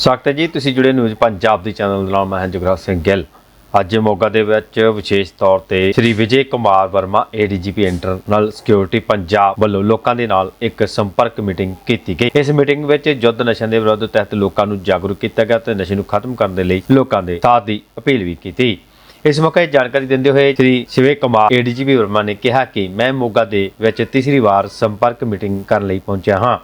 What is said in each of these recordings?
ਸਵਾਗਤ ਹੈ ਜੀ, ਤੁਸੀਂ ਜੁੜੇ ਨਿਊਜ਼ ਪੰਜਾਬ ਦੀ ਚੈਨਲ ਦੇ ਨਾਲ, ਮੈਂ ਹਾਂ ਜਗਰਾਜ ਸਿੰਘ ਗਿੱਲ। ਅੱਜ ਮੋਗਾ ਦੇ ਵਿੱਚ ਵਿਸ਼ੇਸ਼ ਤੌਰ ਤੇ Shri Vijay Kumar Verma ADGP internal security Punjab ਵੱਲੋਂ ਲੋਕਾਂ ਦੇ ਨਾਲ ਇੱਕ ਸੰਪਰਕ ਮੀਟਿੰਗ ਕੀਤੀ ਗਈ। ਇਸ ਮੀਟਿੰਗ ਵਿੱਚ ਯੁੱਧ ਨਸ਼ਿਆਂ ਦੇ ਵਿਰੁੱਧ ਤਹਿਤ ਲੋਕਾਂ ਨੂੰ ਜਾਗਰੂਕ ਕੀਤਾ ਗਿਆ ਤੇ ਨਸ਼ੇ ਨੂੰ ਖਤਮ ਕਰਨ ਦੇ ਲਈ ਲੋਕਾਂ ਦੇ ਸਾਥ ਦੀ ਅਪੀਲ ਵੀ ਕੀਤੀ। ਇਸ ਮੌਕੇ ਜਾਣਕਾਰੀ ਦਿੰਦੇ ਹੋਏ ਸ੍ਰੀ ਸ਼ਿਵੇ ਕੁਮਾਰ ਏਡੀਜੀਪੀ ਵਰਮਾ ਨੇ ਕਿਹਾ ਕਿ ਮੈਂ ਮੋਗਾ ਦੇ ਵਿੱਚ ਤੀਸਰੀ ਵਾਰ ਸੰਪਰਕ ਮੀਟਿੰਗ ਕਰਨ ਲਈ ਪਹੁੰਚਿਆ ਹਾਂ।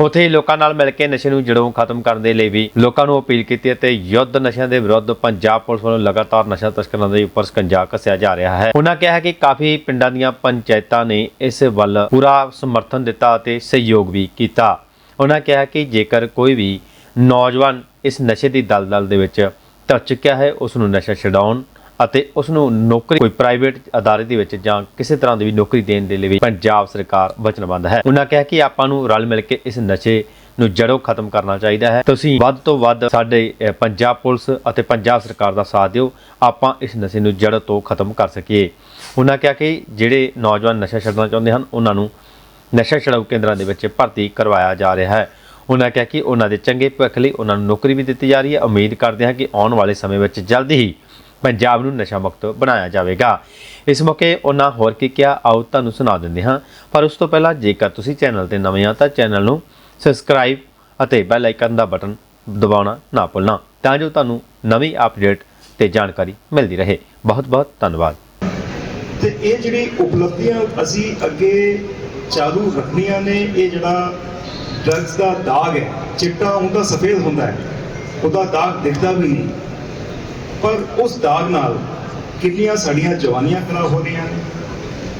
ਉੱਥੇ ਹੀ ਲੋਕਾਂ ਨਾਲ ਮਿਲ ਕੇ ਨਸ਼ੇ ਨੂੰ ਜੜੋਂ ਖਤਮ ਕਰਨ ਦੇ ਲਈ ਵੀ ਲੋਕਾਂ ਨੂੰ ਅਪੀਲ ਕੀਤੀ ਅਤੇ ਯੁੱਧ ਨਸ਼ਿਆਂ ਦੇ ਵਿਰੁੱਧ ਪੰਜਾਬ ਪੁਲਿਸ ਵੱਲੋਂ ਲਗਾਤਾਰ ਨਸ਼ਾ ਤਸਕਰਾਂ ਦੇ ਉੱਪਰ ਸਕੰਜਾ ਕੱਸਿਆ ਜਾ ਰਿਹਾ ਹੈ। ਉਹਨਾਂ ਕਿਹਾ ਕਿ ਕਾਫੀ ਪਿੰਡਾਂ ਦੀਆਂ ਪੰਚਾਇਤਾਂ ਨੇ ਇਸ ਵੱਲ ਪੂਰਾ ਸਮਰਥਨ ਦਿੱਤਾ ਅਤੇ ਸਹਿਯੋਗ ਵੀ ਕੀਤਾ। ਉਹਨਾਂ ਕਿਹਾ ਕਿ ਜੇਕਰ ਕੋਈ ਵੀ ਨੌਜਵਾਨ ਇਸ ਨਸ਼ੇ ਦੀ ਦਲਦਲ ਦੇ ਵਿੱਚ ਧੱਸ ਚੁੱਕਿਆ ਹੈ, ਉਸ ਨੂੰ ਨਸ਼ਾ ਛਡਾਉਣ ਅਤੇ ਉਸ ਨੂੰ ਨੌਕਰੀ ਕੋਈ ਪ੍ਰਾਈਵੇਟ ਅਦਾਰੇ ਦੇ ਵਿੱਚ ਜਾਂ ਕਿਸੇ ਤਰ੍ਹਾਂ ਦੀ ਵੀ ਨੌਕਰੀ ਦੇਣ ਦੇ ਲਈ ਵੀ ਪੰਜਾਬ ਸਰਕਾਰ ਵਚਨਬੱਧ ਹੈ। ਉਹਨਾਂ ਕਿਹਾ ਕਿ ਆਪਾਂ ਨੂੰ ਰਲ ਮਿਲ ਕੇ ਇਸ ਨਸ਼ੇ ਨੂੰ ਜੜੋਂ ਖਤਮ ਕਰਨਾ ਚਾਹੀਦਾ ਹੈ। ਤੁਸੀਂ ਵੱਧ ਤੋਂ ਵੱਧ ਸਾਡੇ ਪੰਜਾਬ ਪੁਲਿਸ ਅਤੇ ਪੰਜਾਬ ਸਰਕਾਰ ਦਾ ਸਾਥ ਦਿਓ। ਆਪਾਂ ਇਸ ਨਸ਼ੇ ਨੂੰ ਜੜੋਂ ਤੋਂ ਖਤਮ ਕਰ ਸਕੀਏ। ਉਹਨਾਂ ਕਿਹਾ ਕਿ ਜਿਹੜੇ ਨੌਜਵਾਨ ਨਸ਼ਾ ਛੱਡਣਾ ਚਾਹੁੰਦੇ ਹਨ, ਉਹਨਾਂ ਨੂੰ ਨਸ਼ਾ ਛਡਾਊ ਕੇਂਦਰਾਂ ਦੇ ਵਿੱਚ ਭਰਤੀ ਕਰਵਾਇਆ ਜਾ ਰਿਹਾ ਹੈ। ਉਹਨਾਂ ਕਿਹਾ ਕਿ ਉਹਨਾਂ ਦੇ ਚੰਗੇ ਭਵਿੱਖ ਲਈ ਉਹਨਾਂ ਨੂੰ ਨੌਕਰੀ ਵੀ ਦਿੱਤੀ ਜਾ ਰਹੀ ਹੈ। ਉਮੀਦ ਕਰਦੇ ਹਾਂ ਕਿ ਆਉਣ ਵਾਲੇ ਸਮੇਂ ਵਿੱਚ ਜਲਦੀ ਹੀ ਪੰਜਾਬ ਨੂੰ ਨਸ਼ਾ ਮੁਕਤ ਬਣਾਇਆ ਜਾਵੇਗਾ। ਇਸ ਮੌਕੇ ਉਹਨਾਂ ਹੋਰ ਕੀ ਕਿਹਾ, ਆਓ ਤੁਹਾਨੂੰ ਸੁਣਾ ਦਿੰਦੇ ਹਾਂ। ਪਰ ਉਸ ਤੋਂ ਪਹਿਲਾਂ ਜੇਕਰ ਤੁਸੀਂ ਚੈਨਲ ਤੇ ਨਵੇਂ ਆ ਤਾਂ ਚੈਨਲ ਨੂੰ ਸਬਸਕ੍ਰਾਈਬ ਅਤੇ ਬੈਲ ਆਈਕਨ ਦਾ ਬਟਨ ਦਬਾਉਣਾ ਨਾ ਭੁੱਲਣਾ, ਤਾਂ ਜੋ ਤੁਹਾਨੂੰ ਨਵੀਂ ਅਪਡੇਟ ਤੇ ਜਾਣਕਾਰੀ ਮਿਲਦੀ ਰਹੇ। ਬਹੁਤ ਬਹੁਤ ਧੰਨਵਾਦ। ਤੇ ਇਹ ਜਿਹੜੀ ਉਪਲਬਧੀਆਂ ਅਸੀਂ ਅੱਗੇ ਚਾਲੂ ਰੱਖਣੀਆਂ ਨੇ, ਇਹ ਜਿਹੜਾ ਡਰੱਗਸ ਦਾ ਦਾਗ ਹੈ, ਚਿੱਟਾ ਹੁੰਦਾ ਸਫੇਦ ਹੁੰਦਾ ਹੈ, ਉਹਦਾ ਦਾਗ ਦਿਖਦਾ ਵੀ ਨਹੀਂ। ਪਰ ਉਸ ਦਾਗ ਨਾਲ ਕਿੰਨੀਆਂ ਸਾਡੀਆਂ ਜਵਾਨੀਆਂ ਖਰਾਬ ਹੋ ਰਹੀਆਂ ਨੇ?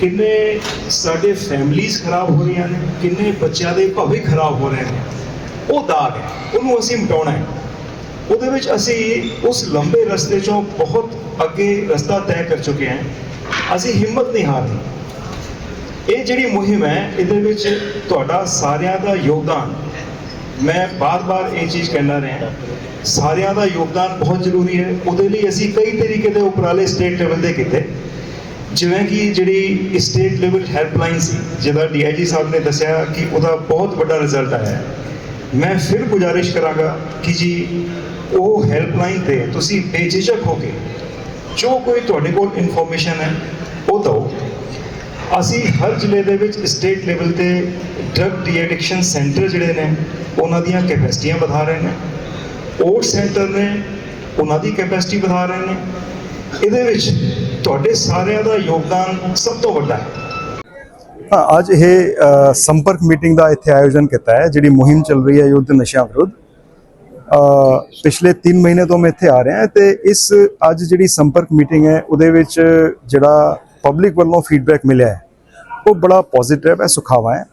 ਕਿੰਨੇ ਸਾਡੇ ਫੈਮਲੀਆਂ ਖਰਾਬ ਹੋ ਰਹੀਆਂ ਨੇ? ਕਿੰਨੇ ਬੱਚਿਆਂ ਦੇ ਭਵਿੱਖ ਖਰਾਬ ਹੋ ਰਹੇ ਨੇ? ਉਹ ਦਾਗ ਹੈ, ਉਹਨੂੰ ਅਸੀਂ ਮਿਟਾਉਣਾ ਹੈ। ਉਹਦੇ ਵਿੱਚ ਅਸੀਂ ਉਸ ਲੰਬੇ ਰਸਤੇ ਚੋਂ ਬਹੁਤ ਅੱਗੇ ਰਸਤਾ ਤੈਅ ਕਰ ਚੁੱਕੇ ਹਾਂ। ਅਸੀਂ ਹਿੰਮਤ ਨਹੀਂ ਹਾਰਨੀ। ਇਹ ਜਿਹੜੀ ਮੁਹਿੰਮ ਹੈ, ਇਹਦੇ ਵਿੱਚ ਤੁਹਾਡਾ ਸਾਰਿਆਂ ਦਾ ਯੋਗਦਾਨ। ਮੈਂ ਬਾਰ-ਬਾਰ ਇਹ ਚੀਜ਼ ਕਹਿਣਾ ਰਿਹਾ। ਸਾਰਿਆਂ ਦਾ ਯੋਗਦਾਨ ਬਹੁਤ ਜ਼ਰੂਰੀ ਹੈ। ਉਹਦੇ ਲਈ ਅਸੀਂ ਕਈ ਤਰੀਕੇ ਦੇ ਉਪਰਾਲੇ ਸਟੇਟ ਲੈਵਲ ਤੇ ਕੀਤੇ। ਜਿਵੇਂ ਕਿ ਜਿਹੜੀ ਸਟੇਟ ਲੈਵਲ ਹੈਲਪਲਾਈਨ ਸੀ, ਜਿਹਦਾ ਡੀਆਈਜੀ ਸਾਹਿਬ ਨੇ ਦੱਸਿਆ ਕਿ ਉਹਦਾ ਬਹੁਤ ਵੱਡਾ ਰਿਜ਼ਲਟ ਆਇਆ ਮੈਂ ਫਿਰ ਗੁਜ਼ਾਰਿਸ਼ ਕਰਾਂਗਾ ਕਿ ਜੀ ਉਹ ਹੈਲਪਲਾਈਨ ਤੇ ਤੁਸੀਂ ਬੇਝਿਜਕ ਹੋ ਕੇ ਜੋ ਕੋਈ ਤੁਹਾਡੇ ਕੋਲ ਇਨਫੋਰਮੇਸ਼ਨ ਹੈ, ਉਹ ਦਿਓ। ਅਸੀਂ ਹਰ ਜ਼ਿਲ੍ਹੇ ਦੇ ਵਿੱਚ ਸਟੇਟ ਲੈਵਲ ਤੇ ਡਰਗ ਡੀਐਡਿਕਸ਼ਨ ਸੈਂਟਰ ਜਿਹੜੇ ਨੇ, ਉਹਨਾਂ ਦੀਆਂ ਕੈਪੈਸਿਟੀਆਂ ਵਧਾ ਰਹੇ ਨੇ। ਓਟ ਸੈਂਟਰ ਨੇ, ਉਹਨਾਂ ਦੀ ਕੈਪੈਸਿਟੀ ਵਧਾ ਰਹੇ ਨੇ। ਇਹਦੇ ਵਿੱਚ ਤੁਹਾਡੇ ਸਾਰਿਆਂ ਦਾ ਯੋਗਦਾਨ ਸਭ ਤੋਂ ਵੱਡਾ ਹੈ। ਹਾਂ, ਅੱਜ ਇਹ ਸੰਪਰਕ ਮੀਟਿੰਗ ਦਾ ਇੱਥੇ ਆਯੋਜਨ ਕੀਤਾ ਹੈ, ਜਿਹੜੀ ਮੁਹਿੰਮ ਚੱਲ ਰਹੀ ਹੈ ਯੁੱਧ ਨਸ਼ਿਆਂ ਵਿਰੁੱਧ। ਪਿਛਲੇ 3 ਮਹੀਨੇ ਤੋਂ ਮੈਂ ਇੱਥੇ ਆ ਰਿਹਾ ਹਾਂ ਤੇ ਇਸ ਅੱਜ ਜਿਹੜੀ ਸੰਪਰਕ ਮੀਟਿੰਗ ਹੈ, ਉਹਦੇ ਵਿੱਚ ਜਿਹੜਾ ਪਬਲਿਕ ਵੱਲੋਂ ਫੀਡਬੈਕ ਮਿਲਿਆ ਹੈ, ਉਹ ਬੜਾ ਪੋਜ਼ਿਟਿਵ ਹੈ, ਸੁਖਾਵਾ ਹੈ।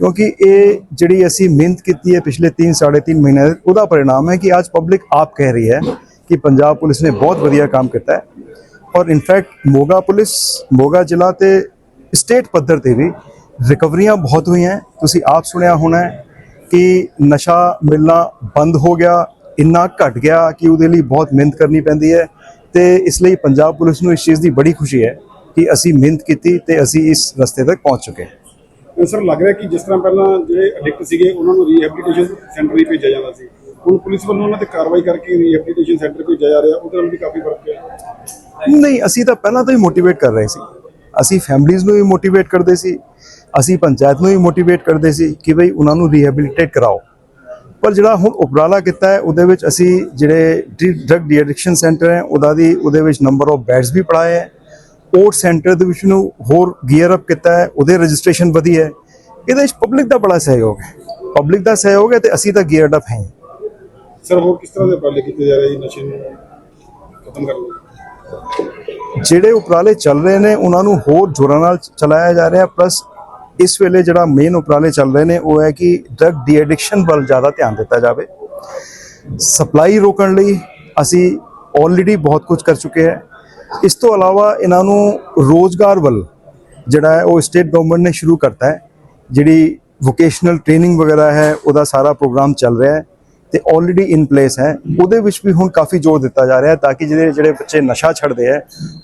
ਕਿਉਂਕਿ ਇਹ ਜਿਹੜੀ ਅਸੀਂ ਮਿਹਨਤ ਕੀਤੀ ਹੈ ਪਿਛਲੇ 3 3.5 ਮਹੀਨੇ, ਉਹਦਾ ਪਰਿਣਾਮ ਹੈ ਕਿ ਅੱਜ ਪਬਲਿਕ ਆਪ ਕਹਿ ਰਹੀ ਹੈ ਕਿ ਪੰਜਾਬ ਪੁਲਿਸ ਨੇ ਬਹੁਤ ਵਧੀਆ ਕੰਮ ਕੀਤਾ ਹੈ। ਔਰ ਇਨਫੈਕਟ ਮੋਗਾ ਪੁਲਿਸ, ਮੋਗਾ ਜ਼ਿਲ੍ਹਾ ਤੇ ਸਟੇਟ ਪੱਧਰ ਤੇ ਵੀ ਰਿਕਵਰੀਆਂ ਬਹੁਤ ਹੋਈਆਂ ਤੁਸੀਂ ਆਪ ਸੁਣਿਆ ਹੋਣਾ ਕਿ ਨਸ਼ਾ ਮਿਲਣਾ ਬੰਦ ਹੋ ਗਿਆ, ਇੰਨਾ ਘਟ ਗਿਆ ਕਿ ਉਹਦੇ ਲਈ ਬਹੁਤ ਮਿਹਨਤ ਕਰਨੀ ਪੈਂਦੀ ਹੈ ਤੇ ਇਸ ਲਈ ਪੰਜਾਬ ਪੁਲਿਸ ਨੂੰ ਇਸ ਚੀਜ਼ ਦੀ ਬੜੀ ਖੁਸ਼ੀ ਹੈ ਕਿ ਅਸੀਂ ਮਿਹਨਤ ਕੀਤੀ ਤੇ ਅਸੀਂ ਇਸ ਰਸਤੇ ਤੱਕ ਪਹੁੰਚ ਚੁੱਕੇ ਹਾਂ। ਸਰ ਲੱਗ ਰਿਹਾ ਕਿ ਜਿਸ ਤਰ੍ਹਾਂ ਪਹਿਲਾਂ ਜਿਹੜੇ ਐਡਿਕਟ ਸੀਗੇ, ਉਹਨਾਂ ਨੂੰ ਰੀਹੈਬਿਲਿਟੇਸ਼ਨ ਸੈਂਟਰ ਹੀ ਭੇਜਿਆ ਜਾਂਦਾ ਸੀ। ਹੁਣ ਪੁਲਿਸ ਵੱਲੋਂ ਉਹਨਾਂ ਤੇ ਕਾਰਵਾਈ ਕਰਕੇ ਰੀਹੈਬਿਲਿਟੇਸ਼ਨ ਸੈਂਟਰ ਭੇਜਿਆ ਜਾ ਰਿਹਾ, ਉਹਦੇ ਨਾਲ ਵੀ ਕਾਫੀ ਫ਼ਰਕ ਪਿਆ। ਨਹੀਂ, ਅਸੀਂ ਤਾਂ ਪਹਿਲਾਂ ਤੋਂ ਹੀ ਮੋਟੀਵੇਟ ਕਰ ਰਹੇ ਸੀ। ਅਸੀਂ ਫੈਮਲੀਆਂ ਨੂੰ ਵੀ ਮੋਟੀਵੇਟ ਕਰਦੇ ਸੀ, ਅਸੀਂ ਪੰਚਾਇਤ ਨੂੰ ਵੀ ਮੋਟੀਵੇਟ ਕਰਦੇ ਸੀ ਕਿ ਭਈ ਉਹਨਾਂ ਨੂੰ ਰੀਹੈਬਿਲਿਟੇਟ ਕਰਾਓ। ਪਰ ਜਿਹੜਾ ਹੁਣ ਉਪਰਾਲਾ ਕੀਤਾ ਹੈ, ਉਹਦੇ ਵਿੱਚ ਅਸੀਂ ਜਿਹੜੇ ਡਰਗ ਡੀ ਐਡਿਕਸ਼ਨ ਸੈਂਟਰ ਹੈ, ਉਹਦਾ ਦੀ ਉਹਦੇ ਵਿੱਚ ਨੰਬਰ ਆਫ ਬੈਡਸ ਵੀ ਪੜਾਏ ਹੈ। ਓਟ ਸੈਂਟਰ ਦੇ ਵਿੱਚ ਨੂੰ ਹੋਰ ਗੀਅਰ ਅਪ ਕੀਤਾ ਹੈ ਉਹਦੇ ਰਜਿਸਟ੍ਰੇਸ਼ਨ ਵਧੀ ਹੈ। ਇਹਦੇ ਵਿੱਚ ਪਬਲਿਕ ਦਾ ਬੜਾ ਸਹਿਯੋਗ ਹੈ। ਪਬਲਿਕ ਦਾ ਸਹਿਯੋਗ ਹੈ ਤੇ ਅਸੀਂ ਤਾਂ ਗੀਅਰਡ ਅਪ ਹਾਂ ਸਰ ਹੋਰ ਕਿਸ ਤਰ੍ਹਾਂ ਦੇ ਉਪਰਾਲੇ ਕੀਤੇ ਜਾ ਰਹੇ ਜੀ ਨਸ਼ੇ ਨੂੰ ਖਤਮ ਕਰਨ ਲਈ? ਜਿਹੜੇ ਉਪਰਾਲੇ ਚੱਲ ਰਹੇ ਨੇ ਉਹਨਾਂ ਨੂੰ ਹੋਰ ਜ਼ੋਰਾਂ ਨਾਲ ਚਲਾਇਆ ਜਾ ਰਿਹਾ। ਪਲੱਸ ਇਸ ਵੇਲੇ ਜਿਹੜਾ ਮੇਨ ਉਪਰਾਲੇ ਚੱਲ ਰਹੇ ਨੇ ਉਹ ਹੈ ਕਿ ਡਰਗ ਡੀ ਐਡਿਕਸ਼ਨ ਵੱਲ ਜ਼ਿਆਦਾ ਧਿਆਨ ਦਿੱਤਾ ਜਾਵੇ। ਸਪਲਾਈ ਰੋਕਣ ਲਈ ਅਸੀਂ ਆਲਰੇਡੀ ਬਹੁਤ ਕੁਝ ਕਰ ਚੁੱਕੇ ਹਾਂ। ਇਸ ਤੋਂ ਇਲਾਵਾ ਇਹਨਾਂ ਨੂੰ ਰੋਜ਼ਗਾਰ ਵੱਲ ਜਿਹੜਾ ਹੈ ਉਹ ਸਟੇਟ ਗਵਰਨਮੈਂਟ ਨੇ ਸ਼ੁਰੂ ਕਰਤਾ ਹੈ, ਜਿਹੜੀ ਵੋਕੇਸ਼ਨਲ ਟ੍ਰੇਨਿੰਗ ਵਗੈਰਾ ਹੈ, ਉਹਦਾ ਸਾਰਾ ਪ੍ਰੋਗਰਾਮ ਚੱਲ ਰਿਹਾ ਹੈ ਤੇ ਆਲਰੇਡੀ ਇਨ ਪਲੇਸ ਹੈ। ਉਹਦੇ ਵਿੱਚ ਵੀ ਹੁਣ ਕਾਫੀ ਜ਼ੋਰ ਦਿੱਤਾ ਜਾ ਰਿਹਾ ਹੈ ਤਾਂ ਕਿ ਜਿਹੜੇ ਜਿਹੜੇ ਬੱਚੇ ਨਸ਼ਾ ਛੱਡਦੇ ਹੈ,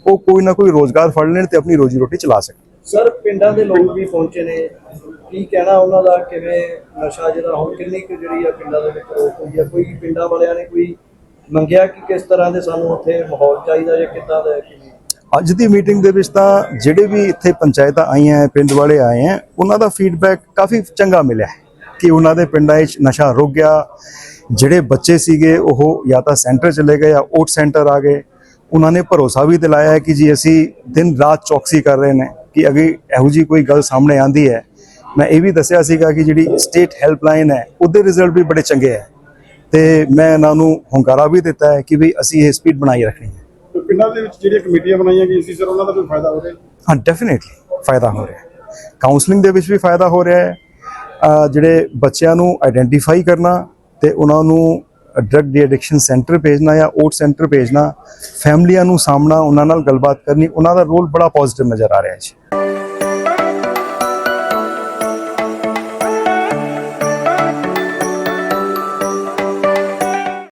ਉਹ ਕੋਈ ਨਾ ਕੋਈ ਰੋਜ਼ਗਾਰ ਫੜ ਲੈਣ ਤੇ ਆਪਣੀ ਰੋਜੀ ਰੋਟੀ ਚਲਾ ਸਕਣ। ਸਰ, ਪਿੰਡਾਂ ਦੇ ਲੋਕ ਵੀ ਪਹੁੰਚੇ ਨੇ। ਕੀ ਕਹਿਣਾ ਉਹਨਾਂ ਦਾ? ਕਿਵੇਂ ਨਸ਼ਾ ਜਿਹੜਾ ਹੁਣ ਕਿੰਨੀ ਕੁ ਜਿਹੜੀ ਆ ਪਿੰਡਾਂ ਦੇ ਵਿੱਚ ਰੋਕ ਹੋਈ ਆ ਕੋਈ ਪਿੰਡਾਂ ਵਾਲਿਆਂ ਨੇ ਕੋਈ ਮੰਗਿਆ ਕਿ ਕਿਸ ਤਰ੍ਹਾਂ ਦੇ ਸਾਨੂੰ ਉੱਥੇ ਮਾਹੌਲ ਚਾਹੀਦਾ ਜਾਂ ਕਿੱਦਾਂ ਦਾ ਕਿਵੇਂ? ਅੱਜ ਦੀ ਮੀਟਿੰਗ ਦੇ ਵਿੱਚ ਤਾਂ ਜਿਹੜੇ ਵੀ ਇੱਥੇ ਪੰਚਾਇਤਾਂ ਆਈਆਂ ਹੈ ਪਿੰਡ ਵਾਲੇ ਆਏ ਹੈ, ਉਹਨਾਂ ਦਾ ਫੀਡਬੈਕ ਕਾਫੀ ਚੰਗਾ ਮਿਲਿਆ ਕਿ ਉਹਨਾਂ ਦੇ ਪਿੰਡਾਂ ਵਿੱਚ ਨਸ਼ਾ ਰੁਕ ਗਿਆ। ਜਿਹੜੇ ਬੱਚੇ ਸੀਗੇ, ਉਹ ਜਾਂ ਤਾਂ ਸੈਂਟਰ ਚਲੇ ਗਏ ਜਾਂ ਓਟ ਸੈਂਟਰ ਆ ਗਏ। ਉਹਨਾਂ ਨੇ ਭਰੋਸਾ ਵੀ ਦਿਲਾਇਆ ਹੈ ਕਿ ਜੀ ਅਸੀਂ ਦਿਨ ਰਾਤ ਚੌਕਸੀ ਕਰ ਰਹੇ ਨੇ ਕਿ ਅਗੇ ਇਹੋ ਜੀ ਕੋਈ ਗੱਲ ਸਾਹਮਣੇ ਆਂਦੀ ਹੈ, ਮੈਂ ਇਹ ਵੀ ਦੱਸਿਆ ਸੀਗਾ ਕਿ ਜਿਹੜੀ ਸਟੇਟ ਹੈਲਪਲਾਈਨ ਹੈ, ਉਹਦੇ ਰਿਜ਼ਲਟ ਵੀ ਬੜੇ ਚੰਗੇ ਹੈ। ਤੇ ਮੈਂ ਇਹਨਾਂ ਨੂੰ ਹੁੰਗਾਰਾ ਵੀ ਦਿੱਤਾ ਹੈ ਕਿ ਵੀ ਅਸੀਂ ਇਹ ਸਪੀਡ ਬਣਾਈ ਰੱਖਣੀ ਹੈ। ਤੇ ਪਿੰਡਾਂ ਦੇ ਵਿੱਚ ਜਿਹੜੀਆਂ ਕਮੇਟੀਆਂ ਬਣਾਈਆਂ ਗਈਆਂ ਸੀ ਸਰ ਉਹਨਾਂ ਦਾ ਕੋਈ ਫਾਇਦਾ ਹੋ ਰਿਹਾ? ਹਾਂ ਡੈਫੀਨਿਟਲੀ ਫਾਇਦਾ ਹੋ ਰਿਹਾ ਹੈ। ਕਾਉਂਸਲਿੰਗ ਦੇ ਵਿੱਚ ਵੀ ਫਾਇਦਾ ਹੋ ਰਿਹਾ ਹੈ। ਜਿਹੜੇ ਬੱਚਿਆਂ ਨੂੰ ਆਇਡੈਂਟੀਫਾਈ ਕਰਨਾ ਤੇ ਉਹਨਾਂ ਨੂੰ ਡਰਗ ਡੀ ਐਡਿਕਸ਼ਨ ਸੈਂਟਰ ਭੇਜਣਾ ਜਾਂ ਓਟ ਸੈਂਟਰ ਭੇਜਣਾ ਫੈਮਲੀਆਂ ਨੂੰ ਸਾਹਮਣਾ ਉਹਨਾਂ ਨਾਲ ਗੱਲਬਾਤ ਕਰਨੀ ਉਹਨਾਂ ਦਾ ਰੋਲ ਬੜਾ ਪੋਜ਼ਿਟਿਵ ਨਜ਼ਰ ਆ ਰਿਹਾ ਹੈ ਜੀ।